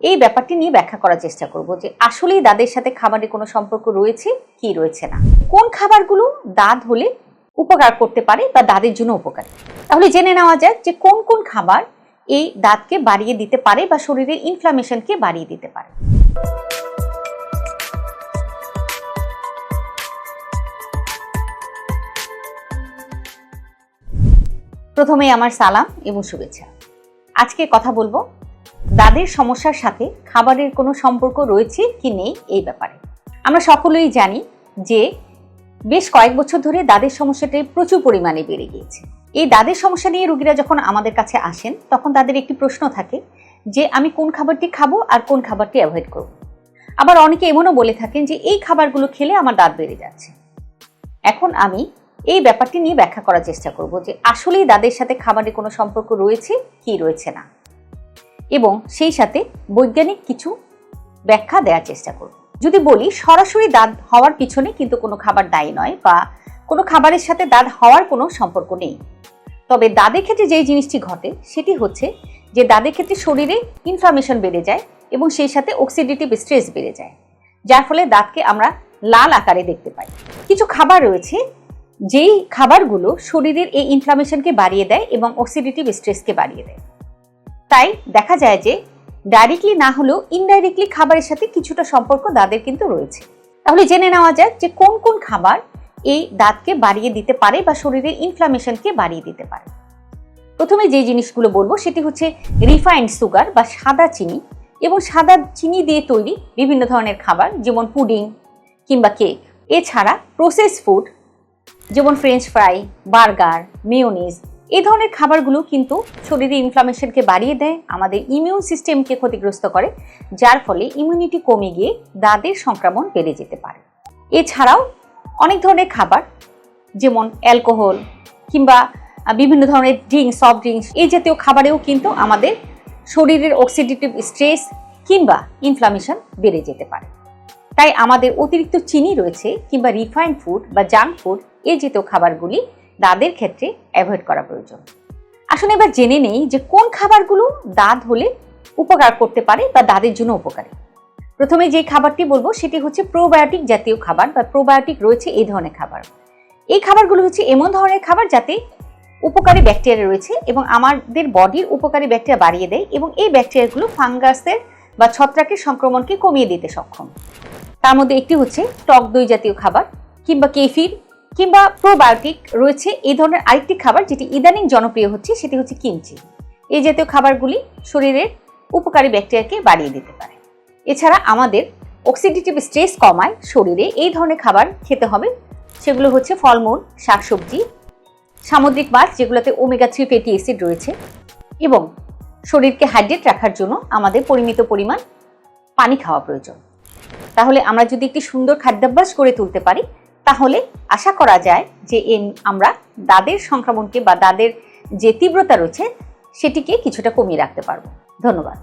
এই ব্যাপারটি নিয়ে ব্যাখ্যা করার চেষ্টা করব যে আসলেই দাঁতের সাথে খাবারের কোনো সম্পর্ক রয়েছে, কি রয়েছে না? কোন খাবারগুলো দাঁত হলে উপকার করতে পারে বা দাঁতের জন্য উপকারী? তাহলে জেনে নেওয়া যাক যে কোন কোন খাবার এই দাঁতকে বাড়িয়ে দিতে পারে বা শরীরের ইনফ্লামেশনকে বাড়িয়ে দিতে পারে। প্রথমে আমার সালাম এবং শুভেচ্ছা। আজকে কথা বলব দাঁতের সমস্যার সাথে খাবারের কোনো সম্পর্ক রয়েছে কি নেই এই ব্যাপারে। আমরা সকলেই জানি যে বেশ কয়েক বছর ধরে দাঁতের সমস্যাটি প্রচুর পরিমাণে বেড়ে গিয়েছে। এই দাঁতের সমস্যা নিয়ে রোগীরা যখন আমাদের কাছে আসেন, তখন তাদের একটি প্রশ্ন থাকে যে, আমি কোন খাবারটি খাব আর কোন খাবারটি অ্যাভয়েড করব? আবার অনেকে এমনও বলে থাকেন যে, এই খাবারগুলো খেলে আমার দাঁত বেড়ে যাচ্ছে। এখন আমি এই ব্যাপারটি নিয়ে ব্যাখ্যা করার চেষ্টা করব যে, আসলেই দাঁতের সাথে খাবারের কোনো সম্পর্ক রয়েছে কি রয়েছে না। এবং সেই সাথে বৈজ্ঞানিক কিছু ব্যাখ্যা দেওয়ার চেষ্টা করব। যদি বলি, সরাসরি দাঁত হওয়ার পিছনে কিন্তু কোনো খাবার দায়ী নয় বা কোনো খাবারের সাথে দাঁত হওয়ার কোনো সম্পর্ক নেই। তবে দাঁতের ক্ষেত্রে যেই জিনিসটি ঘটে, সেটি হচ্ছে যে দাঁতের ক্ষেত্রে শরীরে ইনফ্লামেশন বেড়ে যায় এবং সেই সাথে অক্সিডেটিভ স্ট্রেস বেড়ে যায়, যার ফলে দাঁতকে আমরা লাল আকারে দেখতে পাই। কিছু খাবার রয়েছে, যেই খাবারগুলো শরীরের এই ইনফ্লামেশনকে বাড়িয়ে দেয় এবং অক্সিডেটিভ স্ট্রেসকে বাড়িয়ে দেয়। তাই দেখা যায় যে ডাইরেক্টলি না হলেও ইনডাইরেক্টলি খাবারের সাথে কিছুটা সম্পর্ক দাঁতের কিন্তু রয়েছে। তাহলে জেনে নেওয়া যাক যে কোন কোন খাবার এই দাঁতকে বাড়িয়ে দিতে পারে বা শরীরের ইনফ্লামেশনকে বাড়িয়ে দিতে পারে। প্রথমে যে জিনিসগুলো বলব সেটি হচ্ছে রিফাইন্ড সুগার বা সাদা চিনি এবং সাদা চিনি দিয়ে তৈরি বিভিন্ন ধরনের খাবার যেমন পুডিং কিংবা কেক এছাড়া প্রসেস ফুড যেমন ফ্রেঞ্চ ফ্রাই বার্গার মেয়োনিজ এই ধরনের খাবারগুলো কিন্তু শরীরে ইনফ্লামেশনকে বাড়িয়ে দেয়, আমাদের ইমিউন সিস্টেমকে ক্ষতিগ্রস্ত করে, যার ফলে ইমিউনিটি কমে গিয়ে দাঁতের সংক্রমণ বেড়ে যেতে পারে। এছাড়াও অনেক ধরনের খাবার, যেমন অ্যালকোহল কিংবা বিভিন্ন ধরনের ড্রিঙ্কস সফট ড্রিঙ্কস এই জাতীয় খাবারেও কিন্তু আমাদের শরীরের অক্সিডেটিভ স্ট্রেস কিংবা ইনফ্লামেশন বেড়ে যেতে পারে। তাই আমাদের অতিরিক্ত চিনি রয়েছে কিংবা রিফাইন্ড ফুড বা জাঙ্ক ফুড এই জাতীয় খাবারগুলি দাঁতের ক্ষেত্রে অ্যাভয়েড করা প্রয়োজন। আসলে এবার জেনে নেই যে কোন খাবারগুলো দাঁত হলে উপকার করতে পারে বা দাঁতের জন্য উপকারী। প্রথমে যে খাবারটি বলব সেটি হচ্ছে প্রোবায়োটিক জাতীয় খাবার বা প্রোবায়োটিক রয়েছে এই ধরনের খাবার। এই খাবারগুলো হচ্ছে এমন ধরনের খাবার যাতে উপকারী ব্যাকটেরিয়া রয়েছে এবং আমাদের বডির উপকারী ব্যাকটেরিয়া বাড়িয়ে দেয় এবং এই ব্যাকটেরিয়াগুলো ফাঙ্গাসের বা ছত্রাকের সংক্রমণকে কমিয়ে দিতে সক্ষম। তার মধ্যে একটি হচ্ছে টক দই জাতীয় খাবার কিংবা কেফির কিংবা প্রোবায়োটিক রয়েছে, এই ধরনের আরেকটি খাবার যেটি ইদানিং জনপ্রিয় হচ্ছে, সেটি হচ্ছে কিমচি। এই জাতীয় খাবারগুলি শরীরের উপকারী ব্যাকটেরিয়াকে বাড়িয়ে দিতে পারে। এছাড়া আমাদের অক্সিডেটিভ স্ট্রেস কমায় শরীরে এই ধরনের খাবার খেতে হবে। সেগুলো হচ্ছে ফলমূল, শাকসবজি, সামুদ্রিক মাছ, যেগুলোতে ওমেগা থ্রি ফ্যাটি অ্যাসিড রয়েছে এবং শরীরকে হাইড্রেট রাখার জন্য আমাদের পরিমিত পরিমাণ পানি খাওয়া প্রয়োজন। তাহলে আমরা যদি একটি সুন্দর খাদ্যাভ্যাস করে তুলতে পারি তাহলে আশা করা যায় যে আমরা দাদের সংক্রমণকে বা দাদের যে তীব্রতা রয়েছে সেটিকে কিছুটা কমিয়ে রাখতে পারব। ধন্যবাদ।